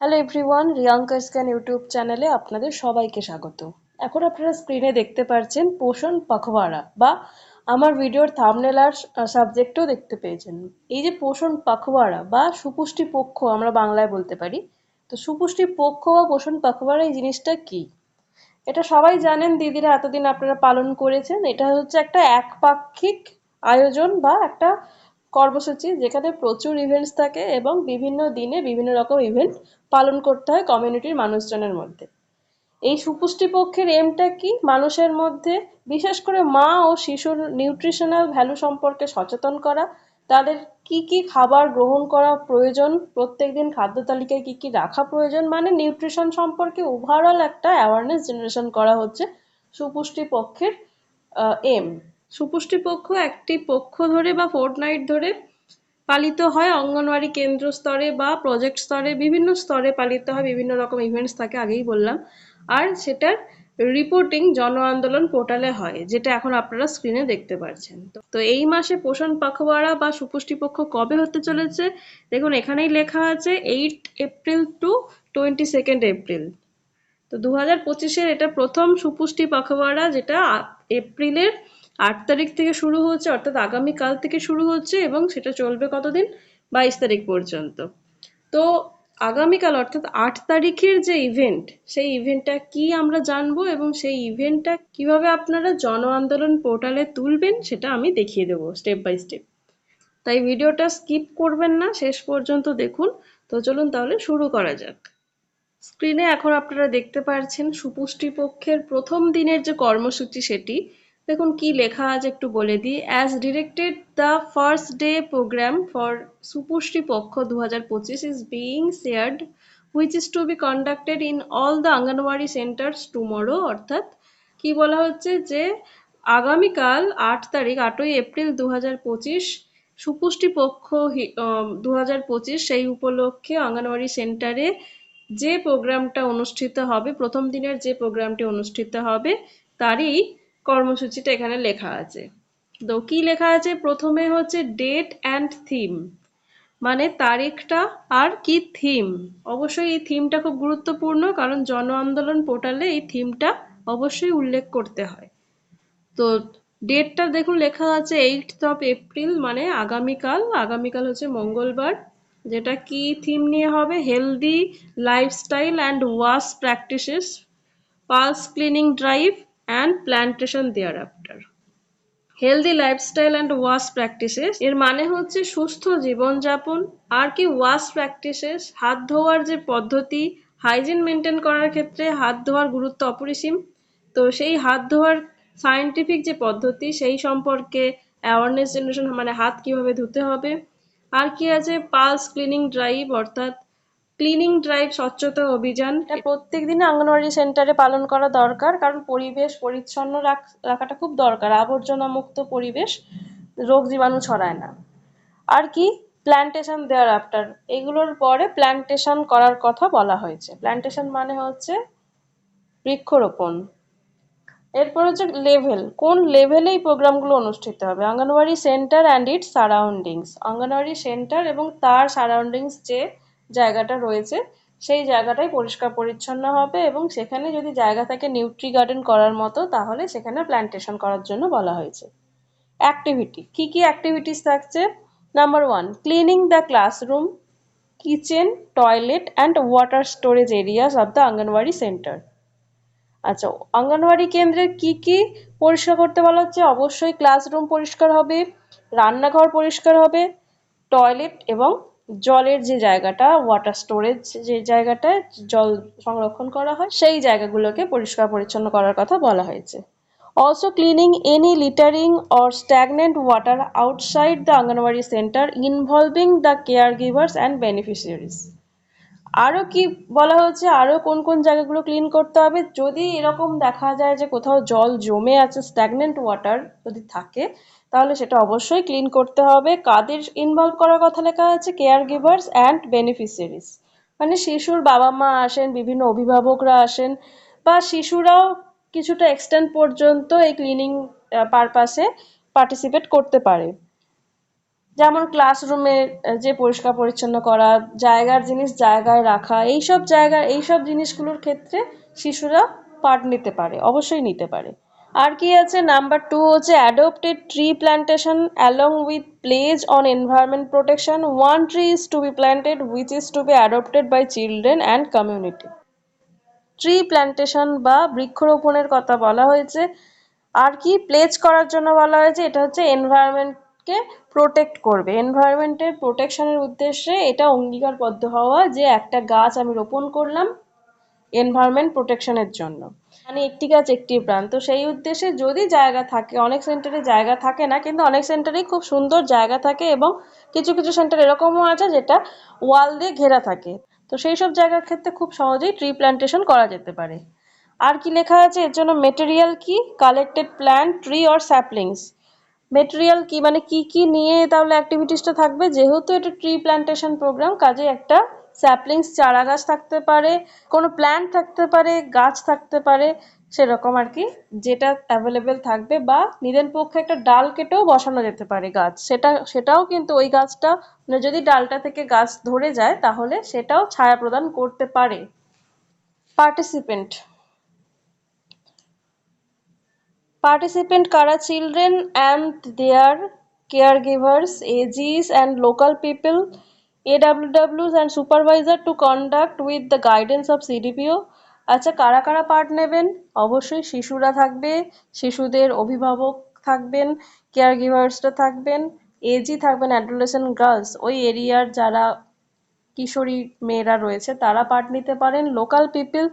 Hello everyone Riyanka স্ক্যান YouTube চ্যানেলে আপনাদের সবাইকে স্বাগত। এখন আপনারা স্ক্রিনে দেখতে পাচ্ছেন পোষণ পাখওয়াড়া বা আমার ভিডিওর থামনেল আর সাবজেক্টও দেখতে পেয়েছেন। এই যে পোষণ পাখওয়াড়া বা সুপুষ্টি পক্ষ আমরা বাংলায় বলতে পারি, তো সুপুষ্টি পক্ষ বা পোষণ পাখওয়াড়া এই জিনিসটা কি? এটা সবাই জানেন, দিদিরা এতদিন আপনারা পালন করেছেন। এটা হচ্ছে একটা একপাক্ষিক আয়োজন বা একটা কর্মসূচি, যেখানে প্রচুর ইভেন্টস থাকে এবং বিভিন্ন দিনে বিভিন্ন রকম ইভেন্ট পালন করতে হয় কমিউনিটির মানুষজনের মধ্যে। এই সুপুষ্টি পক্ষের এমটা কি? মানুষের মধ্যে বিশেষ করে মা ও শিশুর নিউট্রিশনাল ভ্যালু সম্পর্কে সচেতন করা, তাদের কি কি খাবার গ্রহণ করা প্রয়োজন প্রত্যেক দিন খাদ্য তালিকায় কি কি রাখা প্রয়োজন মানে নিউট্রিশন সম্পর্কে ওভারঅল একটা অ্যাওয়ারনেস জেনারেশন করা হচ্ছে সুপুষ্টি পক্ষের এম সুপুষ্টি পক্ষ একটি পক্ষ ধরে বা ফোর্টনাইট ধরে পালিত হয়। অঙ্গনওয়াড়ি কেন্দ্র স্তরে বা প্রজেক্ট স্তরে, বিভিন্ন স্তরে পালিত হয়। বিভিন্ন রকম ইভেন্টস থাকে, আগেই বললাম। আর সেটার রিপোর্টিং জন আন্দোলন পোর্টালে হয়, যেটা এখন আপনারা স্ক্রিনে দেখতে পাচ্ছেন তো এই মাসে পোষণ পাখওয়াড়া বা সুপুষ্টিপক্ষ কবে হতে চলেছে? দেখুন, এখানেই লেখা আছে eight April to twenty second April তো দু হাজার পঁচিশের এটা প্রথম সুপুষ্টি পাখওয়াড়া যেটা এপ্রিলের আট তারিখ থেকে শুরু হচ্ছে, অর্থাৎ আগামীকাল থেকে শুরু হচ্ছে এবং সেটা চলবে কতদিন? বাইশ তারিখ পর্যন্ত। তো আগামীকাল, অর্থাৎ আট তারিখের যে ইভেন্ট সেই ইভেন্টটা কি আমরা জানব এবং সেই ইভেন্টটা কীভাবে আপনারা জন আন্দোলন পোর্টালে তুলবেন সেটা আমি দেখিয়ে দেবো স্টেপ বাই স্টেপ তাই ভিডিওটা স্কিপ করবেন না, শেষ পর্যন্ত দেখুন। তো চলুন তাহলে শুরু করা যাক। স্ক্রিনে এখন আপনারা দেখতে পাচ্ছেন সুপুষ্টি পক্ষের প্রথম দিনের যে কর্মসূচি সেটি দেখুন কি লেখা আছে, একটু বলে দিই। As directed the first day programme for Supushti Paksha দু হাজার পঁচিশ is being shared which is to be conducted in all the anganwadi centres tomorrow অর্থাৎ কি বলা হচ্ছে যে, আগামীকাল আট তারিখ, আটই এপ্রিল দু হাজার পঁচিশ সুপুষ্টি পক্ষ দু হাজার পঁচিশ সেই উপলক্ষে অঙ্গনওয়াড়ি সেন্টারে যে প্রোগ্রামটা অনুষ্ঠিত হবে, প্রথম দিনের যে প্রোগ্রামটি অনুষ্ঠিত হবে, তারই কর্মসূচিটা এখানে লেখা আছে। তো কি লেখা আছে? প্রথমে হচ্ছে ডেট অ্যান্ড থিম মানে তারিখটা আর কি থিম অবশ্যই এই থিমটা খুব গুরুত্বপূর্ণ, কারণ জন আন্দোলন পোর্টালে এই থিমটা অবশ্যই উল্লেখ করতে হয়। তো ডেটটা দেখুন, লেখা আছে এইট অফ এপ্রিল মানে আগামীকাল। আগামীকাল হচ্ছে মঙ্গলবার, যেটা কি থিম নিয়ে হবে? হেলদি লাইফস্টাইল অ্যান্ড ওয়াশ practices plus cleaning drive plantation there after healthy lifestyle and ওয়াশ প্র্যাকটিসেস এর মানে হচ্ছে সুস্থ জীবনযাপন। আর কি ওয়াশ প্র্যাকটিসেস হাত ধোয়ার যে পদ্ধতি হাইজিন মেনটেন করার ক্ষেত্রে হাত ধোয়ার গুরুত্ব অপরিসীম। তো সেই হাত ধোয়ার সায়েন্টিফিক যে পদ্ধতি, সেই সম্পর্কে অ্যাওয়ারনেস জেনারেশন মানে হাত কীভাবে ধুতে হবে। আর কি আছে? পালস ক্লিনিং ড্রাইভ অর্থাৎ ক্লিনিং ড্রাইভ স্বচ্ছতা অভিযান। প্রত্যেক দিনে অঙ্গনওয়াড়ি সেন্টারে পালন করা দরকার, কারণ পরিবেশ পরিচ্ছন্ন রাখাটা খুব দরকার। আবর্জনা মুক্ত পরিবেশ রোগ জীবাণু ছড়ায় না। আর কি? প্ল্যান্টেশন দেওয়ার আফটার এগুলোর পরে প্ল্যান্টেশন করার কথা বলা হয়েছে। প্ল্যান্টেশন মানে হচ্ছে বৃক্ষরোপণ। এরপর হচ্ছে লেভেল কোন লেভেলে এই প্রোগ্রামগুলো অনুষ্ঠিত হবে? Anganwadi centre and its surroundings anganwadi centre এবং তার সারাউন্ডিংস যে জায়গাটা রয়েছে, সেই জায়গাটাই পরিষ্কার পরিচ্ছন্ন হবে এবং সেখানে যদি জায়গা থাকে নিউট্রি গার্ডেন করার মতো, তাহলে সেখানে প্ল্যান্টেশন করার জন্য বলা হয়েছে। অ্যাক্টিভিটি, কি কি অ্যাক্টিভিটিস থাকছে? Number one, cleaning the classroom, kitchen, toilet and water storage areas of the anganwadi centre. আচ্ছা অঙ্গনওয়াড়ি কেন্দ্রের কি কি পরিষ্কার করতে বলা হচ্ছে? অবশ্যই ক্লাসরুম পরিষ্কার হবে, রান্নাঘর পরিষ্কার হবে, টয়লেট এবং জলের যে জায়গাটা ওয়াটার স্টোরেজ যে জায়গাটায় জল সংরক্ষণ করা হয়, সেই জায়গাগুলোকে পরিষ্কার পরিচ্ছন্ন করার কথা বলা হয়েছে। Also cleaning any littering or stagnant water outside the anganwadi centre involving the care givers and beneficiaries আরও কি বলা হচ্ছে আরও কোন কোন জায়গাগুলো ক্লিন করতে হবে? যদি এরকম দেখা যায় যে কোথাও জল জমে আছে স্ট্যাগনেন্ট ওয়াটার যদি থাকে, তাহলে সেটা অবশ্যই ক্লিন করতে হবে। কাদের ইনভলভ করার কথা লেখা আছে? কেয়ার গিভার্স অ্যান্ড বেনিফিসিয়ারিস মানে শিশুর বাবা মা আসেন, বিভিন্ন অভিভাবকরা আসেন, বা শিশুরাও কিছুটা এক্সটেন্ট পর্যন্ত এই ক্লিনিং পারপাসে পার্টিসিপেট করতে পারে। যেমন ক্লাসরুমে যে পরিষ্কার পরিচ্ছন্ন করা, জায়গার জিনিস জায়গায় রাখা, এইসব জায়গা এইসব জিনিসগুলোর ক্ষেত্রে শিশুরা পার্ট নিতে পারে, অবশ্যই নিতে পারে। আর কি আছে? নাম্বার টু হচ্ছে adopted tree plantation along with pledge on environment protection one tree is to be planted which is to be adopted by children and community tree plantation বা বৃক্ষরোপণের কথা বলা হয়েছে। আর কি? প্লেজ করার জন্য বলা হয়েছে, এটা হচ্ছে এনভায়রনমেন্টকে প্রোটেক্ট করবে। এনভায়রনমেন্টের প্রোটেকশনের উদ্দেশ্যে এটা অঙ্গীকারবদ্ধ হওয়া যে একটা গাছ আমি রোপণ করলাম এনভায়রনমেন্ট প্রোটেকশনের জন্য। মানে একটি গাছ, একটি প্রাণ। তো সেই উদ্দেশ্যে যদি জায়গা থাকে, অনেক সেন্টারে জায়গা থাকে না, কিন্তু অনেক সেন্টারেই খুব সুন্দর জায়গা থাকে এবং কিছু কিছু সেন্টার এরকমও আছে যেটা ওয়াল দিয়ে ঘেরা থাকে। তো সেই সব জায়গার ক্ষেত্রে খুব সহজেই ট্রি প্ল্যান্টেশন করা যেতে পারে। আর কি লেখা আছে? এর জন্য মেটেরিয়াল কি? Collected plant tree or saplings material কি মানে কি কি নিয়ে তাহলে অ্যাক্টিভিটিসটা থাকবে? যেহেতু এটা ট্রি প্ল্যান্টেশন প্রোগ্রাম কাজে একটা স্যাপলিংস চারা গাছ থাকতে পারে, কোনো প্ল্যান্ট থাকতে পারে, গাছ থাকতে পারে, সেরকম আর কি, যেটা অ্যাভেলেবেল থাকবে বা নিদেন পক্ষে একটা ডাল কেটেও বসানো যেতে পারে গাছ। সেটা, সেটাও কিন্তু ওই গাছটা মানে যদি ডালটা থেকে গাছ ধরে যায়, তাহলে সেটাও ছায়া প্রদান করতে পারে। পার্টিসিপেন্ট Participant কারা children children and their caregivers, AGs and local people, AWWs and supervisor to conduct with the guidance of CDPO. আচ্ছা কারা কারা পার্ট নেবেন অবশ্যই শিশুরা থাকবে শিশুদের অভিভাবক থাকবেন কেয়ার গিভার্সরা থাকবেন এজি থাকবেন অ্যাডোলেসেন্ট গার্লস ওই এরিয়ার যারা কিশোরী মেয়েরা রয়েছে তারা পার্ট নিতে পারেন লোকাল পিপল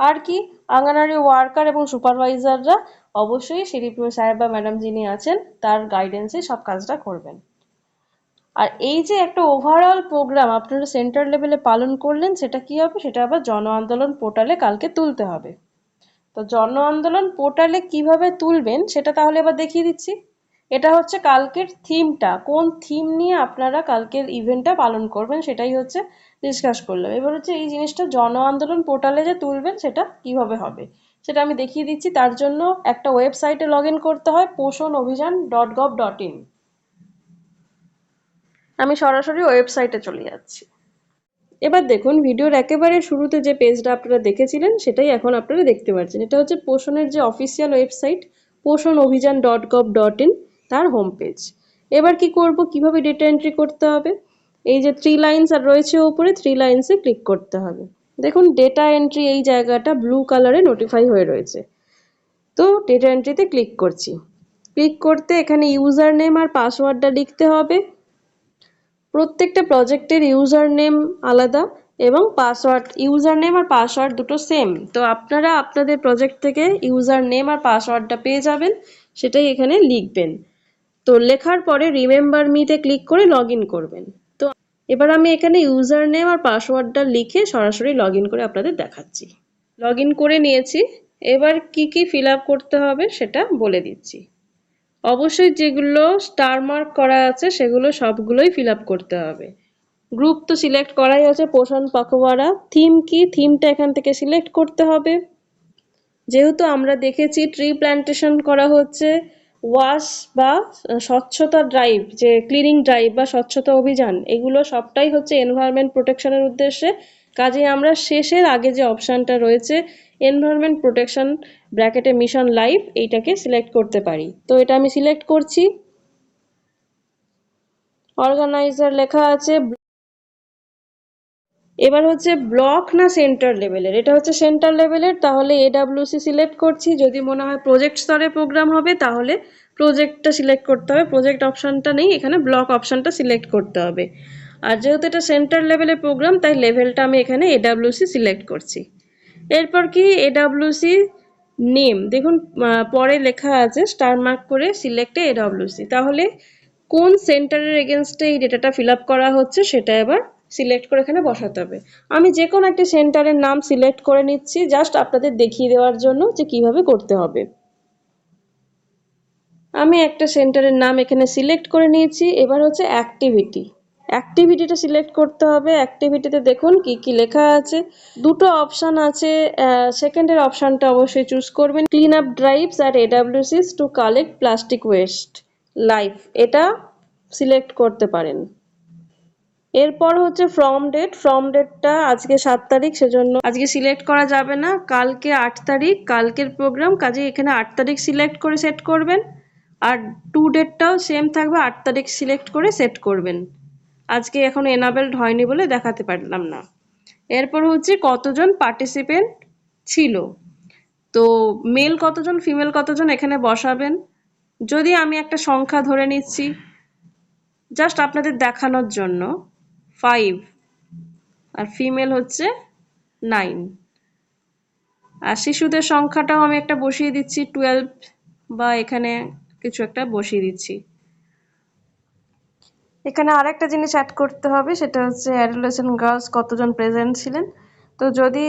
আর কি আঙ্গনওয়াড়ি ওয়ার্কার এবং সুপারভাইজাররা অবশ্যই সিডিপিও সাহেব বা ম্যাডাম যিনি আছেন, তার গাইডেন্সে সব কাজটা করবেন। আর এই যে একটা ওভারঅল প্রোগ্রাম আপনারা সেন্টার লেভেলে পালন করলেন, সেটা কি হবে? সেটা আবার জন আন্দোলন পোর্টালে কালকে তুলতে হবে। তো জন আন্দোলন পোর্টালে কীভাবে তুলবেন, সেটা তাহলে এবার দেখিয়ে দিচ্ছি। এটা হচ্ছে কালকের থিমটা কোন থিম নিয়ে আপনারা কালকের ইভেন্টটা পালন করবেন, সেটাই হচ্ছে ডিসকাস করলাম। এবার হচ্ছে এই জিনিসটা জন আন্দোলন পোর্টালে যে তুলবেন, সেটা কীভাবে হবে? সেটা আমি দেখিয়ে দিচ্ছি। তার জন্য একটা ওয়েবসাইটে লগ করতে হয় পোষণ অভিযান ডট গভ ডট ইন আমি সরাসরি ওয়েবসাইটে চলে যাচ্ছি। এবার দেখুন, ভিডিওর একেবারে শুরুতে যে পেজটা আপনারা দেখেছিলেন, সেটাই এখন আপনারা দেখতে পাচ্ছেন। এটা হচ্ছে পোষণের যে official website Poshan Abhiyan dot gov dot in তার হোম পেজ এবার কি করব? কীভাবে ডেটা এন্ট্রি করতে হবে? এই যে থ্রি লাইন্স আর রয়েছে ওপরে থ্রি লাইন্সে ক্লিক করতে হবে। দেখুন ডেটা এন্ট্রি এই জায়গাটা ব্লু কালারে নোটিফাই হয়ে রয়েছে। তো ডেটা এন্ট্রিতে ক্লিক করছি। ক্লিক করতে এখানে ইউজার নেম আর পাসওয়ার্ডটা লিখতে হবে। প্রত্যেকটা প্রজেক্টের ইউজার নেম আলাদা এবং পাসওয়ার্ড ইউজার নেম আর পাসওয়ার্ড দুটো সেম তো আপনারা আপনাদের প্রজেক্ট থেকে ইউজার নেম আর পাসওয়ার্ডটা পেয়ে যাবেন, সেটাই এখানে লিখবেন। তো লেখার পরে রিমেম্বার মিতে ক্লিক করে লগ করবেন। এবার আমি এখানে ইউজার নেম আর পাসওয়ার্ডটা লিখে সরাসরি লগ করে আপনাদের দেখাচ্ছি। লগ করে নিয়েছি। এবার কি কি ফিল করতে হবে সেটা বলে দিচ্ছি। অবশ্যই যেগুলো স্টার মার্ক করা আছে সেগুলো সবগুলোই ফিল করতে হবে। গ্রুপ তো সিলেক্ট করাই আছে পোষণ পাখোয়ারা থিম কি থিমটা এখান থেকে সিলেক্ট করতে হবে। যেহেতু আমরা দেখেছি ট্রি প্ল্যান্টেশন করা হচ্ছে ওয়াশ বা স্বচ্ছতা ড্রাইভ যে ক্লিনিং ড্রাইভ বা স্বচ্ছতা অভিযান, এগুলো সবটাই হচ্ছে এনভায়রনমেন্ট প্রোটেকশনের উদ্দেশ্যে। কাজে আমরা শেষের আগে যে অপশানটা রয়েছে এনভায়রনমেন্ট প্রোটেকশন ব্র্যাকেটে মিশন লাইভ এইটাকে সিলেক্ট করতে পারি। তো এটা আমি সিলেক্ট করছি। অর্গানাইজার লেখা আছে এবার হচ্ছে ব্লক না সেন্টার লেভেলের এটা হচ্ছে সেন্টার লেভেলের তাহলে এডাব্লিউসি সিলেক্ট করছি। যদি মনে হয় প্রজেক্ট স্তরে প্রোগ্রাম হবে, তাহলে প্রজেক্টটা সিলেক্ট করতে হবে। প্রজেক্ট অপশানটা নেই, এখানে ব্লক অপশানটা সিলেক্ট করতে হবে। আর যেহেতু এটা সেন্টার লেভেলের প্রোগ্রাম তাই লেভেলটা আমি এখানে এডাব্লিউসি সিলেক্ট করছি। এরপর কি? এডাব্লিউসি নেম দেখুন পরে লেখা আছে স্টার মার্ক করে সিলেক্টে এডাব্লিউসি তাহলে কোন সেন্টারের এগেনস্টে এই ডেটাটা ফিল করা হচ্ছে, সেটা এবার সিলেক্ট করে এখানে বসাতে হবে। আমি যে কোনো একটি সেন্টারের নাম সিলেক্ট করে নিচ্ছি, জাস্ট আপনাদের দেখিয়ে দেওয়ার জন্য যে কীভাবে করতে হবে। আমি একটা সেন্টারের নাম এখানে সিলেক্ট করে নিয়েছি, এবার হচ্ছে অ্যাক্টিভিটি। অ্যাক্টিভিটিটা সিলেক্ট করতে হবে। অ্যাক্টিভিটিতে দেখুন কি কি লেখা আছে। দুটো অপশান আছে সেকেন্ডের অপশানটা অবশ্যই চুজ করবেন। ক্লিন আপ ড্রাইভস আর এডাব্লিউসিস to collect plastic waste life. এটা সিলেক্ট করতে পারেন। এরপর হচ্ছে ফ্রম ডেট ফ্রম ডেটটা আজকে সাত তারিখ, সেজন্য আজকে সিলেক্ট করা যাবে না। কালকে আট তারিখ, কালকের প্রোগ্রাম কাজে এখানে আট তারিখ সিলেক্ট করে সেট করবেন। আর টু ডেটটাও সেম থাকবে, আট তারিখ সিলেক্ট করে সেট করবেন। আজকে এখন এনাবেলড হয়নি বলে দেখাতে পারলাম না। এরপর হচ্ছে কতজন পার্টিসিপেন্ট ছিল? তো মেল কতজন ফিমেল কতজন এখানে বসাবেন? যদি আমি একটা সংখ্যা ধরে নিচ্ছি জাস্ট আপনাদের দেখানোর জন্য ফাইভ আর ফিমেল হচ্ছে নাইন আর শিশুদের সংখ্যাটাও আমি একটা বসিয়ে দিচ্ছি টুয়েলভ বা এখানে কিছু একটা বসিয়ে দিচ্ছি। এখানে আরেকটা জিনিস অ্যাড করতে হবে, সেটা হচ্ছে অ্যাডোলেসেন্ট গার্লস কতজন প্রেজেন্ট ছিলেন? তো যদি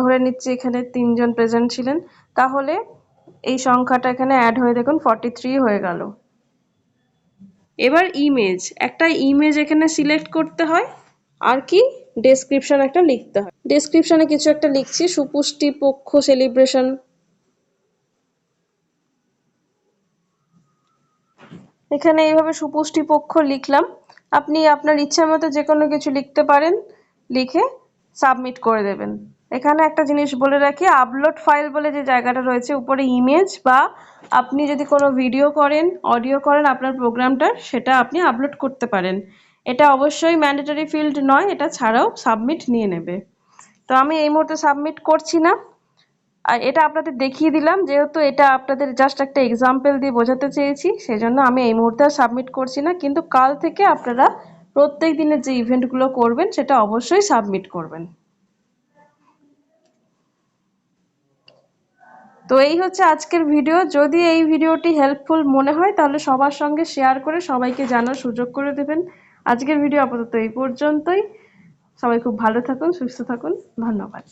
ধরে নিচ্ছি এখানে তিনজন প্রেজেন্ট ছিলেন, তাহলে এই সংখ্যাটা এখানে অ্যাড হয়ে দেখুন ফর্টি থ্রি হয়ে গেল। এবার ইমেজ একটা ইমেজ এখানে সিলেক্ট করতে হয়, আর কি? ডেসক্রিপশন একটা লিখতে হয়। ডেসক্রিপশনে কিছু একটা লিখছি, সুপুষ্টি, পক্ষ সেলিব্রেশন এখানে এইভাবে সুপুষ্টি, পক্ষ লিখলাম। আপনি আপনার ইচ্ছা মতো যে কোনো কিছু লিখতে পারেন, লিখে সাবমিট করে দেবেন। এখানে একটা জিনিস বলে রাখি আপলোড ফাইল বলে যে জায়গাটা রয়েছে, উপরে ইমেজ বা আপনি যদি কোনো ভিডিও করেন অডিও করেন, আপনার প্রোগ্রামটা সেটা আপনি আপলোড করতে পারেন। এটা অবশ্যই ম্যান্ডেটরি ফিল্ড নয়, এটা ছাড়াও সাবমিট নিয়ে নেবে। তো আমি এই মুহূর্তে সাবমিট করছি না। আর এটা আপনাদের দেখিয়ে দিলাম, যেহেতু এটা আপনাদের জাস্ট একটা এক্সাম্পল দিয়ে বোঝাতে চেয়েছি, সেজন্য আমি এই মুহূর্তে সাবমিট করছি না। কিন্তু কাল থেকে আপনারা প্রত্যেক দিনের যে ইভেন্টগুলো করবেন, সেটা অবশ্যই সাবমিট করবেন। তো এই হচ্ছে আজকের ভিডিও। যদি এই ভিডিওটি হেল্পফুল মনে হয়, তাহলে সবার সঙ্গে শেয়ার করে সবাইকে জানার সুযোগ করে দেবেন। আজকের ভিডিও আপাতত এই পর্যন্তই। সবাই খুব ভালো থাকুন, সুস্থ থাকুন। ধন্যবাদ।